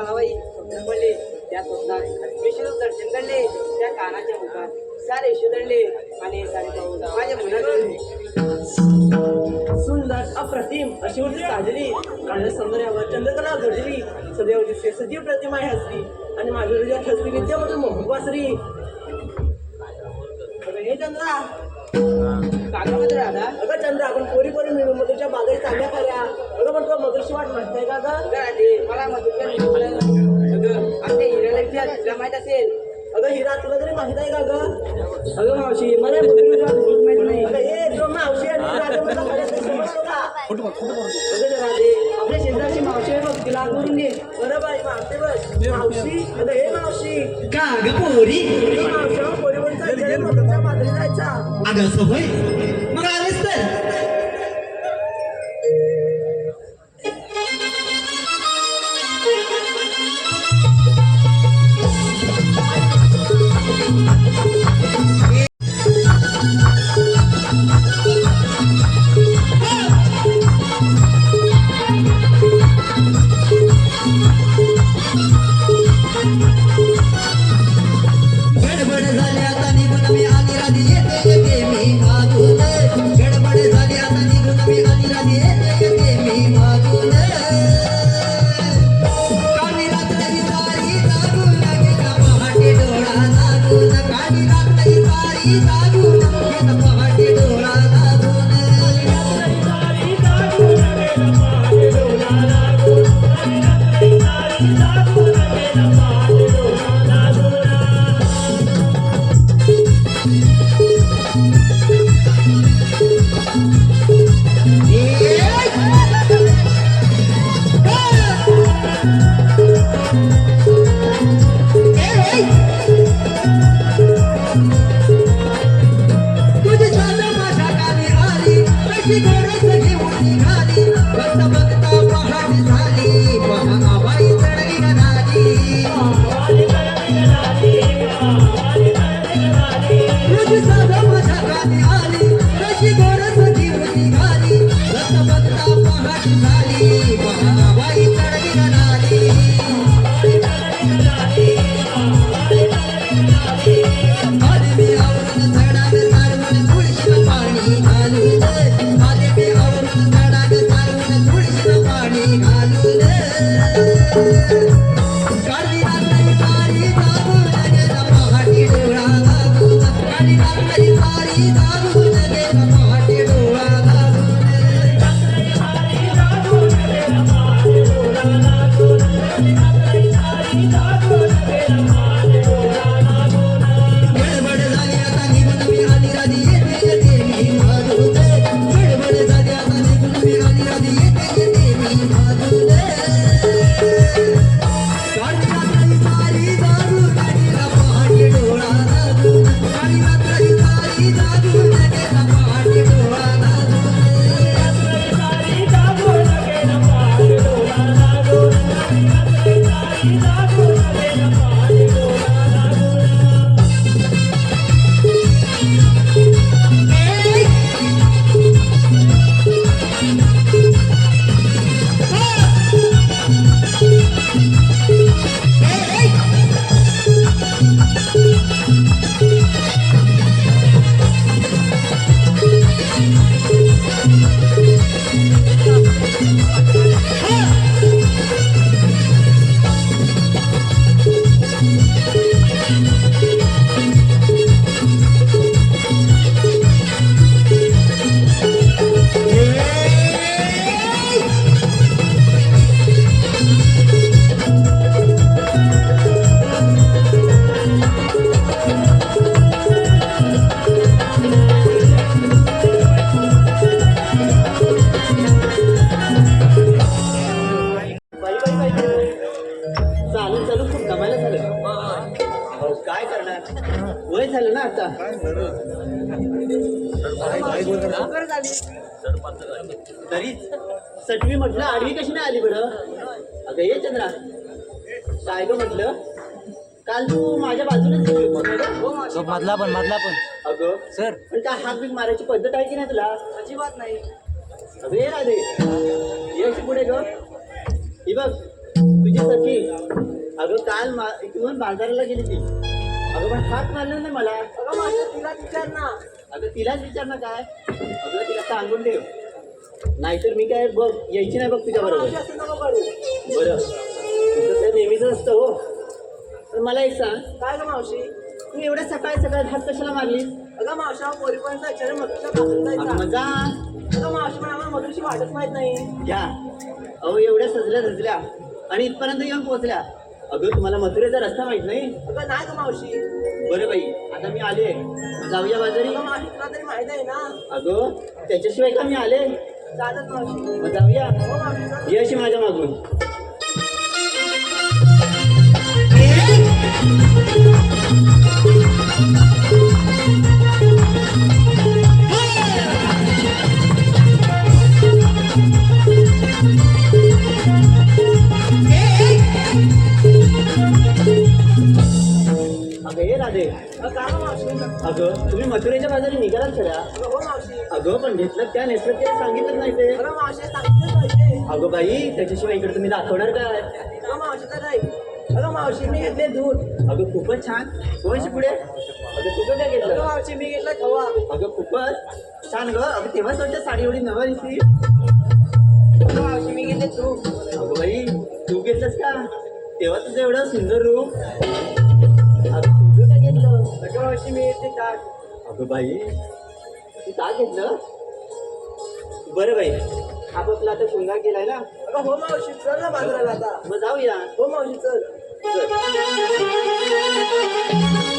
मला बाई स्वप्न पडले त्या स्वप्नात विष्णू दर्शन घडले त्या कानाच्या मुखात सारे यशू दडले आणि सारे पाहून माझ्या मनात सुंदर अप्रतिम अशी होती साजरी काळ्या सौंदर्यावर चंद्रकला घडली सदैव दिसते सजीव प्रतिमा आहे हसली. आणि माझ्या हृदयात ठसली विद्यामधून मोहक वासरी. हे चंद्रा. राधा अगं चंद्रा आपण पोरी पोरी मिळून मधुच्या बागेत चांगल्या कऱ्या अगं पण तुला मधुरशी वाट म्हणताय का गं? मला अगं आमच्या तुला माहीत असेल? अगं हिरा तुला तरी माहीत आहे का गं? अगं मावशी मला मधुरची वाट खूप माहीत नाही. अगं हे जो मावशी आणि राधे आपल्या शेजारची मावशी आहे बघ तिला करून घे. बरं बाई मावशी मावशी अगं हे मावशी. का पोरी? मावशी पोरीवर जायचं मधुरच्या बागेत तुझी छान माझ्या गावी आली. कशी गोडस घेऊन निघाली लागून काळी रात्री सारी तरीच. सटवी म्हटलं आडवी कशी नाही आली बरं? अगं ये चंद्रा. काय ग म्हटलं? काल तू माझ्या बाजूनेच गं? तो मधला पण मधला पण. अगं. सर. पण काय हात बीक मारायची पद्धत आहे की नाही तुला? अजिबात नाही. अगं ये राधे. ये अशी पुढे ग. ही बघ तुझी सखी. अगं काल मा इथून बाजाराला गेली ती. अगं पण हात मारलं नाही मला. अगं मावशी तिला विचार ना अगं तिलाच विचार ना काय? अगं तिला सांगून ठेव. नाहीतर मी काय बघ यायची नाही बघ तुझ्या बरोबर मावशी असं नको करू. बरं. तुझं ते नेहमीच असतं हो. पण मला एक सांग. काय ग मावशी? तू एवढ्या सकाळी सकाळी हात कशाला मारली अगं मावशी पोरीपर्यंत अक्षर मधुच्या पासून जायचा मजा. अगं मावशी पण आम्हाला मधुरशी वाटत माहीत नाही. घ्या. अहो एवढ्या सजल्या सजल्या. आणि इथपर्यंत येऊन पोहोचल्या. अगं तुम्हाला मथुरेचा रस्ता माहीत नाही? अगं नाही ग मावशी. बरं बाई आता मी आले. जाऊया बाजारी? अगं मावशी तुला तरी माहीत आहे ना. अगं त्याच्याशिवाय का मी आले? चालत मावशी. मग जाऊया. हो मावशी. ये अशी माझ्या मागून. राधे अगं तुम्ही मथुरेच्या बाजारी निघालात खऱ्या अगं पण घेतलं त्या नेसलं ते. सांगितलं नाही ते. अगं बाई त्याच्याशिवाय इकडे तुम्ही दाखवणार काय? अगं मावशी मी घेतले दूध. अगं खूपच छान. कोणशी पुढे अगं तुझं काय घेतलं? मावशी मी घेतलं खवा अगं खूपच छान ग अगं तेव्हा तुमच्या साडी एवढी नवा दिसली. मावशी मी घेतले दूध. अगं बाई तू घेतलंस का? तेव्हा तुझं एवढं सुंदर रूप. मावशी मी घेतले ताट. अगं बाई तू का घेतलं? बरं बाई आपापला आता शृंगार केलाय ना? अगं हो मावशी चल ना बाजाराला आता. मग जाऊया. हो मावशी चल. चल.